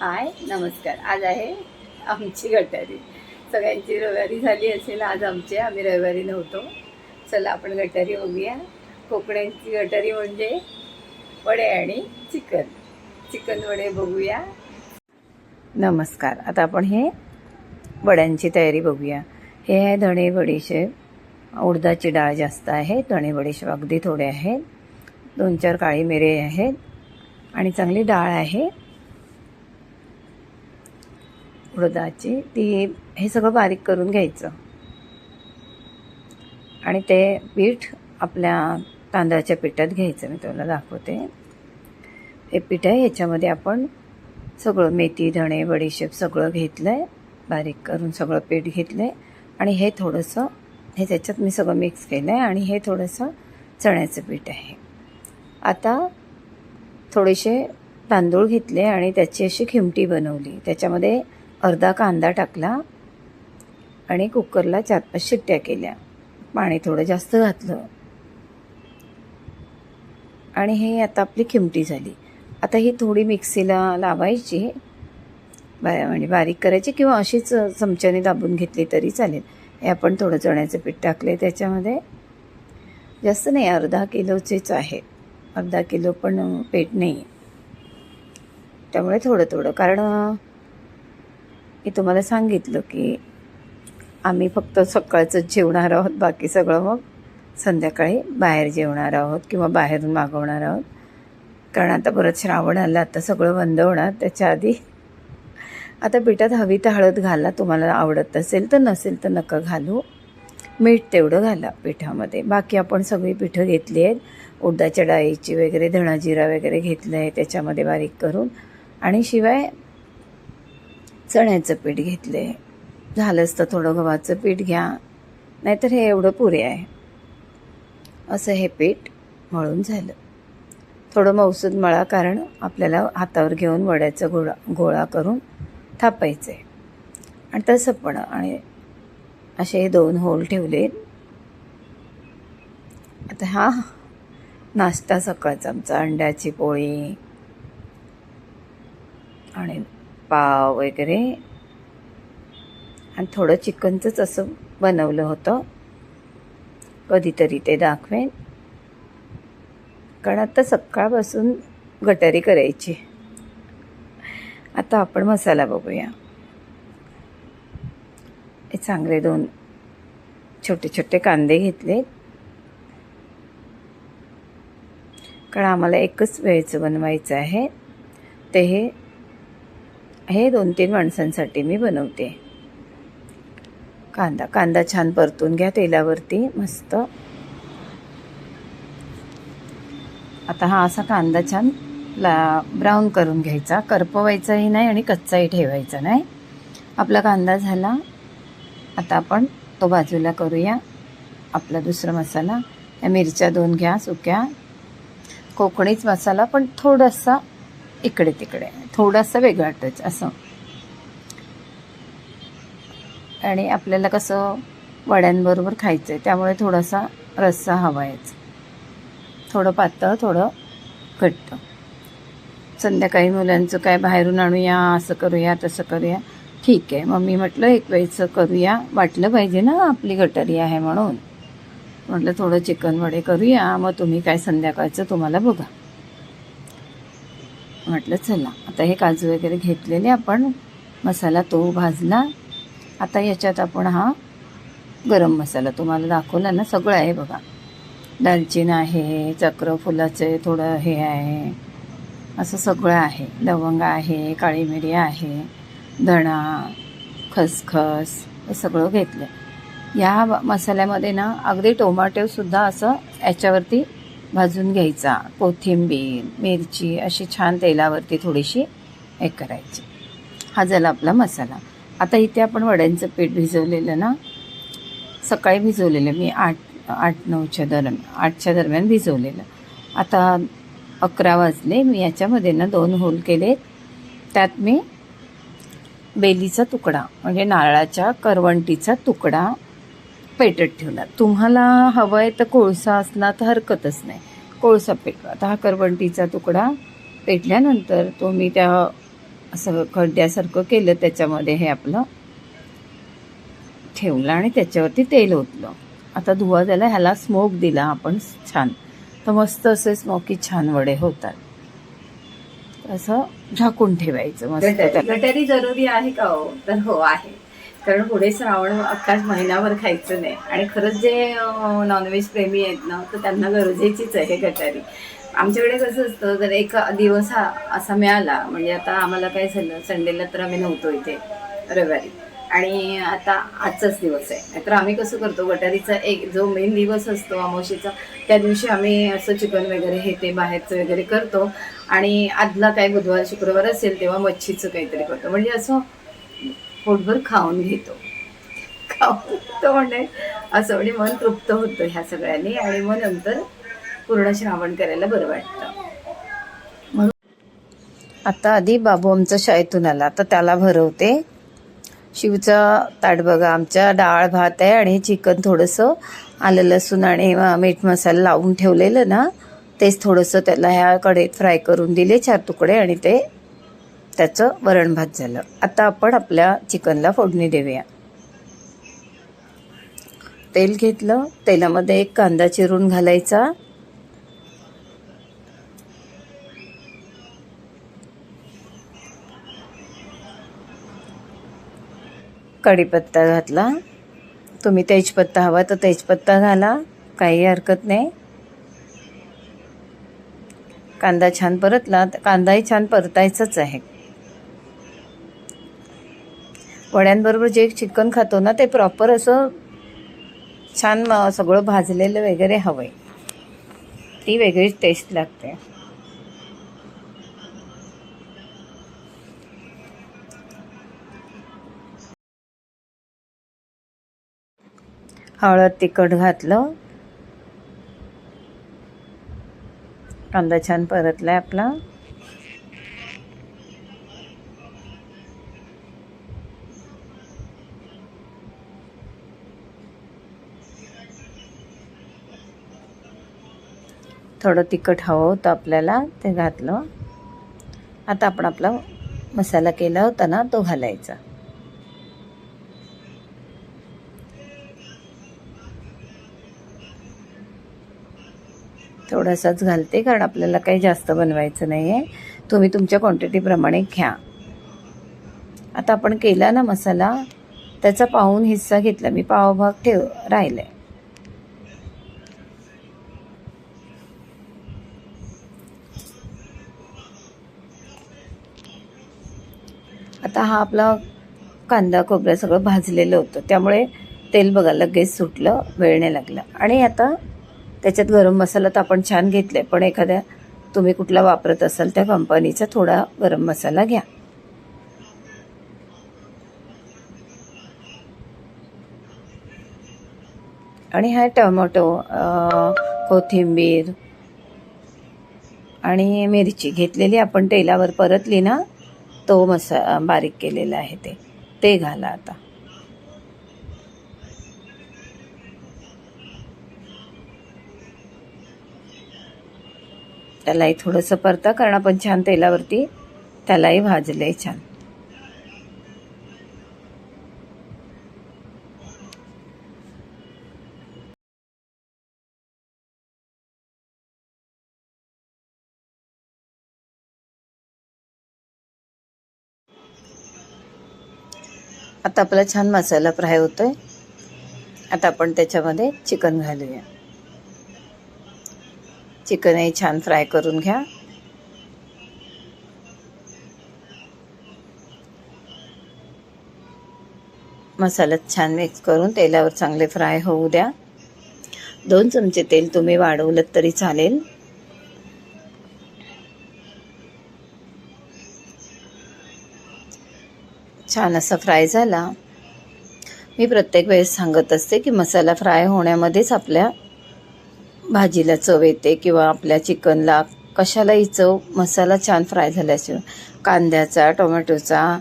हाय नमस्कार. आज आहे आमची गटारी. सगळ्यांची रविवारी झाली असेल आज आमची आम्ही रविवारी नव्हतो. चला आपण गटारी बघूया. कोकणांची गटारी म्हणजे वडे आणि चिकन. चिकन वडे बघूया. नमस्कार. आता आपण हे वड्यांची तयारी बघूया. हे आहे धणे बडीशेप उडदाची डाळ जास्त आहे. धणे बडीशेप अगदी थोडे आहेत. दोन चार काळी मिरे आहेत. आणि चांगली डाळ आहे. उडदाची ती हे सगळं बारीक करून घ्यायचं. आणि ते पीठ आपल्या तांदळाच्या पिठात घ्यायचं. मी तुम्हाला दाखवते. हे पीठ आहे याच्यामध्ये आपण सगळं मेथी धणे बडीशेप सगळं घेतलं आहे बारीक करून सगळं पीठ घेतलं आहे आणि हे थोडंसं हे त्याच्यात मी सगळं मिक्स केलं आहे आणि हे थोडंसं चण्याचं पीठ आहे. आता थोडेसे तांदूळ घेतले आणि त्याची अशी खिमटी बनवली. त्याच्यामध्ये अर्धा कांदा टाकला आणि कुकरला चार पाच शिट्ट्या केल्या. पाणी थोडं जास्त घातलं. आणि हे आता आपली खिमटी झाली. आता ही थोडी मिक्सीला लावायची. बा म्हणजे बारीक करायची किंवा अशीच चमच्याने दाबून घेतली तरी चालेल. हे आपण थोडं चण्याचं पीठ टाकलं आहे त्याच्यामध्ये. जास्त नाही अर्धा किलोचेच आहे. अर्धा किलो पण पीठ नाही. आहे त्यामुळे थोडं थोडं कारण मी तुम्हाला सांगितलं की आम्ही फक्त सकाळचंच जेवणार आहोत बाकी सगळं मग संध्याकाळी बाहेर जेवणार आहोत किंवा बाहेरून मागवणार आहोत. कारण आता परत श्रावण आला आता सगळं बंद होणार. त्याच्या आधी आता पिठात हवी तर हळद घाला तुम्हाला आवडत असेल तर नसेल तर नका घालू. मीठ तेवढं घाला पिठामध्ये. बाकी आपण सगळी पिठं घेतली आहेत. उडदाच्या डाळीची वगैरे धणाजिरा वगैरे घेतलं आहे त्याच्यामध्ये बारीक करून. आणि शिवाय चण्याचं पीठ घेतलं आहे झालंच तर थोडं गव्हाचं पीठ घ्या. नाहीतर हे एवढं पुरे आहे. असं हे पीठ मळून झालं. थोडं मौसूद मळा कारण आपल्याला हातावर घेऊन वड्याचा गोळा गोळा करून थापायचं आहे आणि तसं पण आणि असे दोन होल ठेवले आता हा नाश्ता सकाळचा आमचा अंड्याची पोळी आणि पाव वगैरे. आणि थोडं चिकनचंच असं बनवलं होतं. कधीतरी ते दाखवेन. कारण आता सकाळपासून गटारी करायची. आता आपण मसाला बघूया. हे चांगले दोन छोटे छोटे कांदे घेतले कारण आम्हाला एकच वेळचं बनवायचं आहे. ते हे हे दोन तीन माणसांसाठी मी बनवते. कांदा कांदा छान परतून घ्या तेलावरती मस्त. आता हा असा कांदा छान ला ब्राऊन करून घ्यायचा. करपवायचाही नाही आणि कच्चाही ठेवायचा नाही. आपला कांदा झाला. आता आपण तो बाजूला करूया. आपला दुसरा मसाला. या मिरच्या दोन घ्या सुक्या. कोकणीच मसाला पण थोडासा इकडे तिकडे. थोडासा वेगळा टच असं. आणि आपल्याला कसं वड्यांबरोबर खायचं आहे त्यामुळे थोडासा रस्सा हवा आहेच थोडं पातळ थोडं घट्ट. संध्याकाळी मुलांचं काय बाहेरून आणूया असं करूया तसं करूया. ठीक आहे मग मी म्हटलं एक वेळचं करूया. वाटलं पाहिजे ना आपली गटारी आहे म्हणून. म्हटलं थोडं चिकन वडे करूया. मग तुम्ही काय संध्याकाळचं तुम्हाला बघा. म्हटलं चला आता हे काजू वगैरे घेतलेले आपण मसाला तो भाजला आता याच्यात आपण हा गरम मसाला तुम्हाला दाखवला ना सगळं आहे बघा. दालचिन आहे चक्र फुलाचे थोडं हे आहे. असं सगळं आहे. लवंग आहे काळी मिरी आहे धणा खसखस हे सगळं घेतलं. या मसाल्यामध्ये ना अगदी टोमॅटोसुद्धा असं याच्यावरती भाजून घ्यायचा. कोथिंबीर मिरची अशी छान तेलावरती थोडीशी हे करायची. हा झाला आपला मसाला. आता इथे आपण वड्यांचं पीठ भिजवलेलं ना सकाळी भिजवलेलं. मी आठ आठ नऊच्या दरम्यान आठच्या दरम्यान भिजवलेलं. आता अकरा वाजले. मी याच्यामध्ये ना दोन होल केले त्यात मी बेलीचा तुकडा म्हणजे नारळाच्या करवंटीचा तुकडा पेटत ठेवला तुम्हाला हवं आहे तर कोळसा असला तर हरकतच नाही. कोळसा पेटवा. आता हा करवंटीचा तुकडा पेटल्यानंतर तो मी त्या असं खड्ड्यासारखं केलं त्याच्यामध्ये हे आपलं ठेवलं आणि त्याच्यावरती तेल ओतलं. आता धुवा झाला ह्याला स्मोक दिला आपण छान. तर मस्त असे स्मोकी छान वडे होतात. असं झाकून ठेवायचं मस्त. गटारी जरुरी आहे का हो? तर हो आहे. कारण पुढे श्रावण अख्खाच महिनाभर खायचं नाही. आणि खरंच जे नॉनव्हेज प्रेमी आहेत ना तर त्यांना गरजेचीच आहे गटारी. आमच्याकडे कसं असतं जर एक दिवस हा असा मिळाला म्हणजे आता आम्हाला काय झालं संडेला तर आम्ही नव्हतो इथे रविवारी. आणि आता आजचाच दिवस आहे. नाहीतर आम्ही कसं करतो गटारीचा एक जो मेन दिवस असतो अमावशीचा त्या दिवशी आम्ही असं चिकन वगैरे हे ते बाहेरचं वगैरे करतो. आणि आदला काय बुधवार शुक्रवार असेल तेव्हा मच्छीचं काहीतरी करतो. म्हणजे असं पोटभर खाऊन घेतो. खाऊन तो म्हणजे असं म्हणजे मन तृप्त होतं ह्या सगळ्यांनी आणि मग नंतर पूर्ण श्रावण करायला बरं वाटतं. आता आधी बाबू आमचा शाळेतून आला. आता त्याला भरवते. शिवचा ताट बघा आमच्या डाळ भात आहे आणि चिकन थोडंसं आलं लसूण आणि मीठ मसाला लावून ठेवलेलं ना तेच थोडंसं त्याला ह्या कढईत फ्राय करून दिले चार तुकडे आणि ते त्याचं वरण भात झालं. आता आपण आपल्या चिकनला फोडणी देऊया. तेल घेतलं. तेलामध्ये एक कांदा चिरून घालायचा. कढीपत्ता घातला. तुम्ही तेजपत्ता हवा तर तेजपत्ता घाला. काही हरकत नाही. कांदा छान परतला. तर कांदाही छान परतायचाच आहे. वड्यांबरोबर जे चिकन खातो ना ते प्रॉपर असं छान सगळं भाजलेलं वगैरे हवं आहे ती वेगळीच टेस्ट लागते. हळद तिखट घातलं. कांदा छान परतलाय आपला. थोडं तिखट हवं होतं आपल्याला ते घातलं. आता आपण आपला मसाला केला होता ना तो घालायचा. थोडासाच घालते कारण आपल्याला काही जास्त बनवायचं नाही आहे तुम्ही तुमच्या क्वांटिटीप्रमाणे घ्या. आता आपण केला ना मसाला त्याचा पाहून हिस्सा घेतला. मी पावभाग ठेव राहिलाय. आता हा आपला कांदा खोबरं सगळं भाजलेलं होतं. त्यामुळे तेल बघा लगेच सुटलं वेळ नाही लागला. आणि आता त्याच्यात गरम मसाला तर आपण छान घेतलाय पण एखाद्या तुम्ही कुठला वापरत असाल त्या कंपनीचा थोडा गरम मसाला घ्या. आणि हा टमॅटो कोथिंबीर आणि मिरची घेतलेली आपण तेलावर परतली ना तो मसा बारीक केलेला आहे ते. ते घाला आता. त्यालाही थोडंसं परता कारण आपण छान तेलावरती त्यालाही भाजले छान. आता आपला छान मसाला फ्राय होतोय. आता आपण त्याच्यामध्ये चिकन घालूया. चिकनही छान फ्राय करून घ्या. मसाल्यात छान मिक्स करून तेलावर चांगले फ्राय होऊ द्या. दोन चमचे तेल तुम्ही वाढवलं तरी चालेल. छान असा फ्राय झाला. मी प्रत्येक वेळेस सांगत असते की मसाला फ्राय होण्यामध्येच आपल्या भाजीला चव येते किंवा आपल्या चिकनला कशालाही चव मसाला छान फ्राय झाल्याशिवाय. कांद्याचा टोमॅटोचा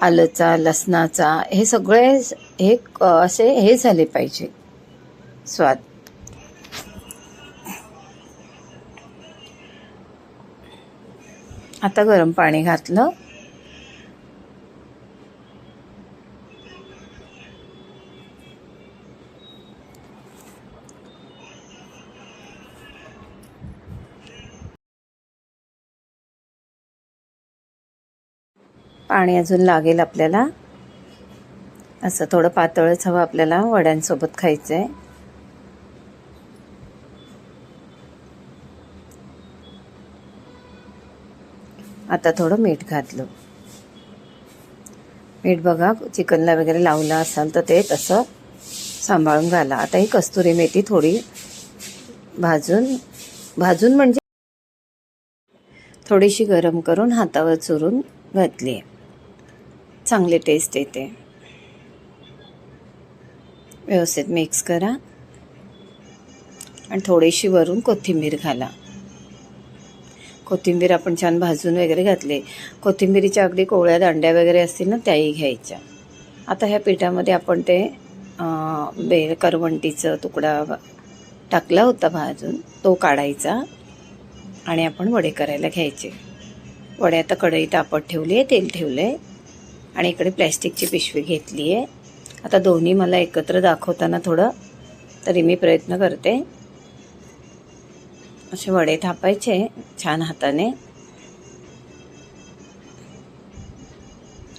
आलंचा लसणाचा हे सगळे हे क- असे हे झाले पाहिजे. स्वाद. आता गरम पाणी घातलं. पाणी अजून लागेल आपल्याला. असं थोडं पातळच हवं आपल्याला वड्यांसोबत खायचं आहे आता थोडं मीठ घातलं. मीठ बघा चिकनला वगैरे लावलं असाल तर ते तसं सांभाळून घाला. आता ही कस्तुरी मेथी थोडी भाजून भाजून म्हणजे थोडीशी गरम करून हातावर चुरून घातली आहे चांगली टेस्ट येते. व्यवस्थित मिक्स करा. आणि थोडीशी वरून कोथिंबीर घाला. कोथिंबीर आपण छान भाजून वगैरे घातले. कोथिंबीरीच्या अगदी कोवळ्या दांड्या वगैरे असतील ना त्याही घ्यायच्या. आता ह्या पिठामध्ये आपण ते बेल बे करवंटीचं तुकडा टाकला होता भाजून तो काढायचा. आणि आपण वडे करायला घ्यायचे. वडे आता कढई तापत ठेवली आहे तेल ठेवलं आहे आणि इकडे प्लॅस्टिकची पिशवी घेतली आहे. आता दोन्ही मला एकत्र दाखवताना थोडं तरी मी प्रयत्न करते. असे वडे थापायचे छान हाताने.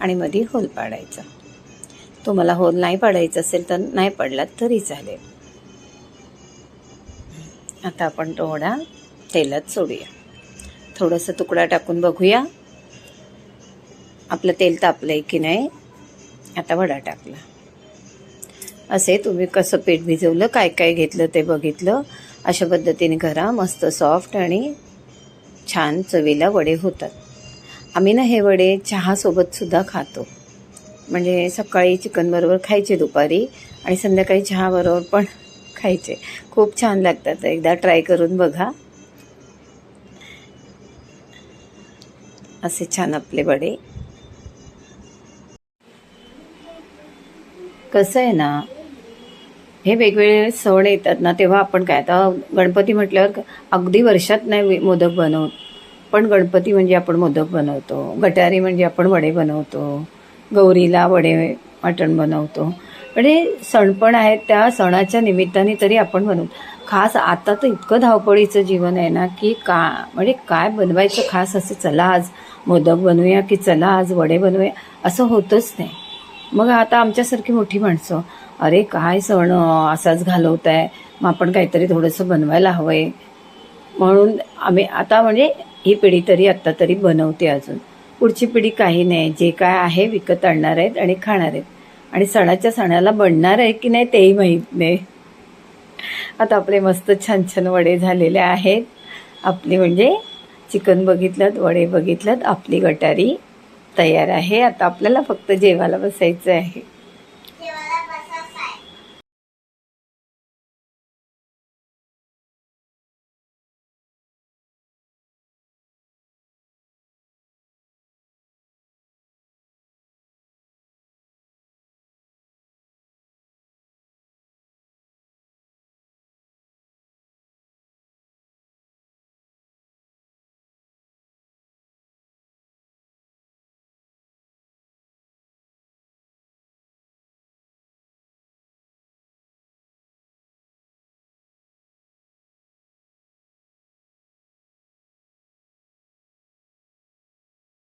आणि मध्ये होल पाडायचा. तुम्हाला होल नाही पाडायचा असेल तर नाही पडला तरी चालेल. आता आपण तो वडा तेलात सोडूया. थोडंसं तुकडा टाकून बघूया. आपलं तेल तापलं आहे की नाही आता वडा टाकला. असे तुम्ही कसं पीठ भिजवलं काय काय घेतलं ते बघितलं. अशा पद्धतीने करा मस्त सॉफ्ट आणि छान चवीला वडे होतात. आम्ही ना हे वडे चहासोबतसुद्धा खातो. म्हणजे सकाळी चिकनबरोबर खायचे दुपारी आणि संध्याकाळी चहाबरोबर पण खायचे. खूप छान लागतात. एकदा ट्राय करून बघा. असे छान आपले वडे. कसं आहे ना हे वेगवेगळे सण येतात ना तेव्हा आपण काय आता गणपती म्हटल्यावर अगदी वर्षात नाही मोदक बनवत पण गणपती म्हणजे आपण मोदक बनवतो गटारी म्हणजे आपण वडे बनवतो गौरीला वडे मटण बनवतो. म्हणजे सण पण आहेत त्या सणाच्या निमित्ताने तरी आपण बनवतो. खास आता तर इतकं धावपळीचं जीवन आहे ना की का म्हणजे काय बनवायचं खास असं चला आज मोदक बनवूया की चला आज वडे बनवूया असं होतच नाही. मग आता आमच्यासारखी मोठी माणसं. अरे काय सण असाच घालवत आहे मग आपण काहीतरी थोडंसं बनवायला हवं आहे म्हणून आम्ही आता म्हणजे ही पिढी तरी आत्ता तरी बनवते अजून. पुढची पिढी काही नाही. जे काय आहे विकत आणणार आहेत आणि खाणार आहेत. आणि सणाच्या सणाला बनणार आहे की नाही तेही माहीत नाही. आता आपले मस्त छान छान वडे झालेले आहेत. आपली म्हणजे चिकन बघितलं वडे बघितलं आपली गटारी. तयार आहे. आता आपल्याला फक्त जेवायला बसायचं आहे.